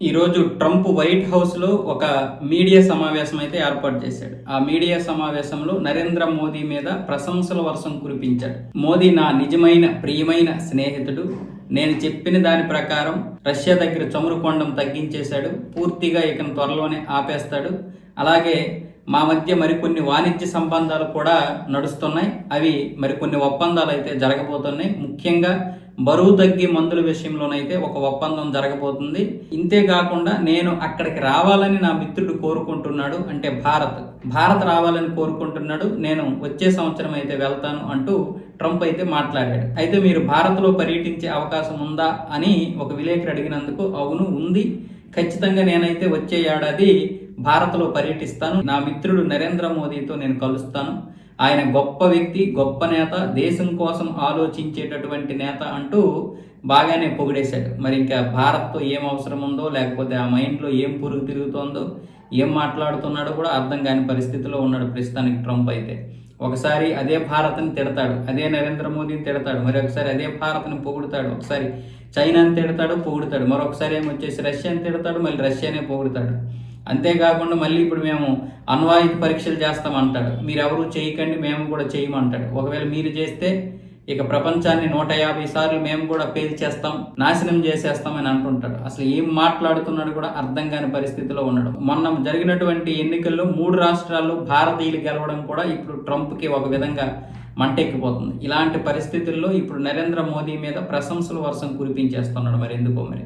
ఈరోజు Trump white హౌస్లో ఒక మీడియా సమావేశం అయితే ఏర్పాటు చేశాడు. ఆ మీడియా సమావేశంలో నరేంద్ర మోదీ మీద ప్రశంసల వర్షం కురిపించాడు. మోదీ నా నిజమైన ప్రియమైన స్నేహితుడు. నేను చెప్పిన దాని ప్రకారం రష్యా దగ్గర చమురు కొండం తగ్గించేశాడు. పూర్తిగా ఇకను త్వరలోనే ఆపేస్తాడు. అలాగే మా మధ్య మరికొన్ని వాణిజ్య సంబంధాలు కూడా నడుస్తున్నాయి. అవి మరికొన్ని ఒప్పందాలు అయితే జరగబోతున్నాయి. ముఖ్యంగా బరువు తగ్గి మందుల విషయంలోనైతే ఒక ఒప్పందం జరగబోతుంది. ఇంతే కాకుండా నేను అక్కడికి రావాలని నా మిత్రుడు కోరుకుంటున్నాడు అంటే భారత్. భారత్ రావాలని కోరుకుంటున్నాడు. నేను వచ్చే సంవత్సరం అయితే వెళ్తాను అంటూ ట్రంప్ అయితే మాట్లాడాడు. అయితే మీరు భారత్లో పర్యటించే అవకాశం ఉందా అని ఒక విలేకరు అడిగినందుకు అవును ఉంది. ఖచ్చితంగా నేనైతే వచ్చే ఏడాది భారత్లో పర్యటిస్తాను. నా మిత్రుడు నరేంద్ర మోదీతో నేను కలుస్తాను. ఆయన గొప్ప వ్యక్తి గొప్ప నేత దేశం కోసం ఆలోచించేటటువంటి నేత అంటూ బాగానే పొగిడేశాడు. మరి ఇంకా భారత్తో ఏం అవసరం ఉందో లేకపోతే ఆ మైండ్లో ఏం పురుగు తిరుగుతోందో ఏం మాట్లాడుతున్నాడో కూడా అర్థం కాని పరిస్థితిలో ఉన్నాడు ప్రస్తుతానికి ట్రంప్ అయితే. ఒకసారి అదే భారత్ని తిడతాడు అదే నరేంద్ర మోదీని తిడతాడు మరి ఒకసారి అదే భారత్ని పొగుడుతాడు ఒకసారి చైనాని తిడతాడు పొగుడుతాడు. మరొకసారి ఏమో వచ్చేసి రష్యాని తిడతాడు మళ్ళీ రష్యానే పొగుడుతాడు. అంతేకాకుండా మళ్ళీ ఇప్పుడు మేము అన్వాయిత పరీక్షలు చేస్తామంటాడు. మీరు ఎవరు చేయకండి మేము కూడా చేయమంటాడు. ఒకవేళ మీరు చేస్తే ఇక ప్రపంచాన్ని నూట యాభై సార్లు మేము కూడా పేల్చేస్తాం నాశనం చేసేస్తాం అని అంటుంటాడు. అసలు ఏం మాట్లాడుతున్నాడు కూడా అర్థం కాని పరిస్థితిలో ఉన్నాడు. మొన్న జరిగినటువంటి ఎన్నికల్లో మూడు రాష్ట్రాల్లో భారతీయులు గెలవడం కూడా ఇప్పుడు ట్రంప్కి ఒక విధంగా మంటెక్కిపోతుంది. ఇలాంటి పరిస్థితుల్లో ఇప్పుడు నరేంద్ర మోదీ మీద ప్రశంసల వర్షం కురిపించేస్తున్నాడు మరి ఎందుకో మరి.